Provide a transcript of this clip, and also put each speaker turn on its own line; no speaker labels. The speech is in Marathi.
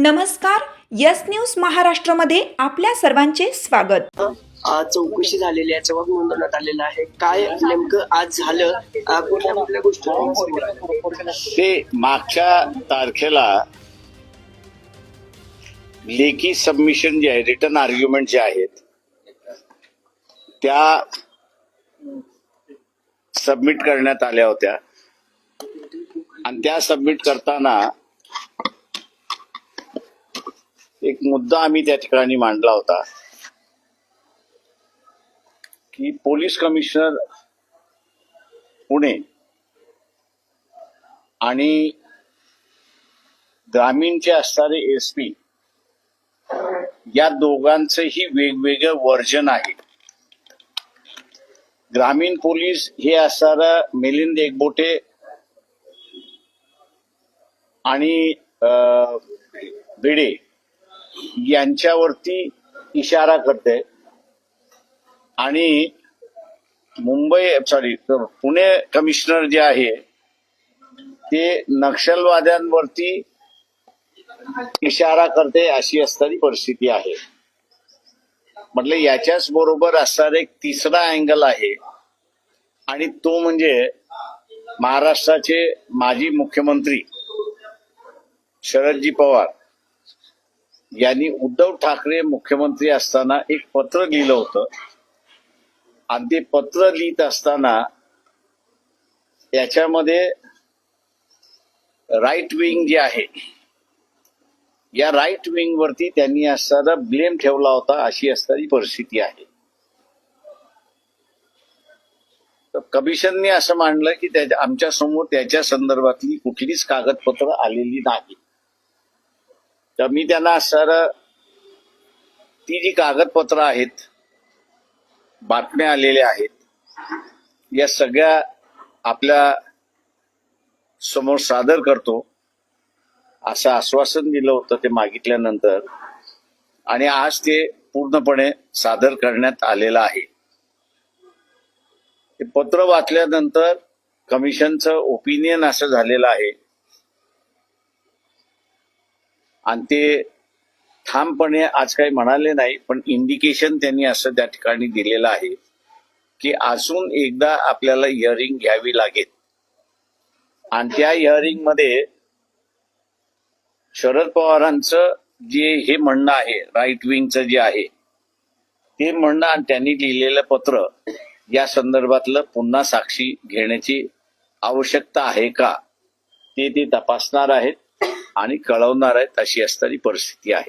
नमस्कार यस न्यूज महाराष्ट्रमध्ये आपल्या सर्वांचे स्वागत.
आज चौकशी झालेली आहे जबाब नोंदवण्यात आलेला आहे. काय नेमकं आज झालं? कुठल्या कुठल्या गोष्टी?
ते मागच्या तारखेला लेखी सबमिशन जे आहे रिटर्न आर्ग्युमेंट जे आहेत त्या सबमिट करण्यात आल्या होत्या. आणि त्या सबमिट करताना एक मुद्दा आम्ही त्या ठिकाणी मांडला होता की पोलीस कमिशनर पुणे आणि ग्रामीणचे असणारे एस पी या दोघांचंही वेगवेगळं वर्जन आहे. ग्रामीण पोलीस हे असणारा मिलिंद एकबोटे आणि भिडे यांच्यावरती इशारा करते. आणि मुंबई सॉरी पुणे कमिशनर जे आहे ते नक्षलवाद्यांवरती इशारा करते अशी असणारी परिस्थिती आहे. म्हटलं याच्याच बरोबर असणारा एक तिसरा अँगल आहे. आणि तो म्हणजे महाराष्ट्राचे माजी मुख्यमंत्री शरदजी पवार. यांनी उद्धव ठाकरे मुख्यमंत्री असताना एक पत्र लिहिलं होतं. आणि ते पत्र लिहित असताना याच्यामध्ये राईट विंग जे आहे या राईट विंग वरती त्यांनी असताना ब्लेम ठेवला होता अशी असणारी परिस्थिती आहे. तर कमिशनने असं मांडलं की आमच्यासमोर त्याच्या संदर्भातली कुठलीच कागदपत्र आलेली नाही तर मी त्यांना सर ती जी कागदपत्र आहेत बातम्या आलेल्या आहेत या सगळ्या आपल्यासमोर सादर करतो. असं आश्वासन दिलं होतं ते मागितल्यानंतर आणि आज ते पूर्णपणे सादर करण्यात आलेलं आहे. ते पत्र वाचल्यानंतर कमिशनचं ओपिनियन असं झालेलं आहे. आणि ते ठामपणे आज काही म्हणाले नाही पण इंडिकेशन त्यांनी असं त्या ठिकाणी दिलेलं आहे की अजून एकदा आपल्याला इयरिंग घ्यावी लागेल. आणि त्या इयरिंगमध्ये शरद पवारांचं जे हे म्हणणं आहे राईट विंगचं जे आहे ते म्हणणं आणि त्यांनी लिहिलेलं पत्र या संदर्भातलं पुन्हा साक्षी घेण्याची आवश्यकता आहे का ते ते तपासणार आहेत. आणि कळवणार आहेत अशी असणारी परिस्थिती आहे.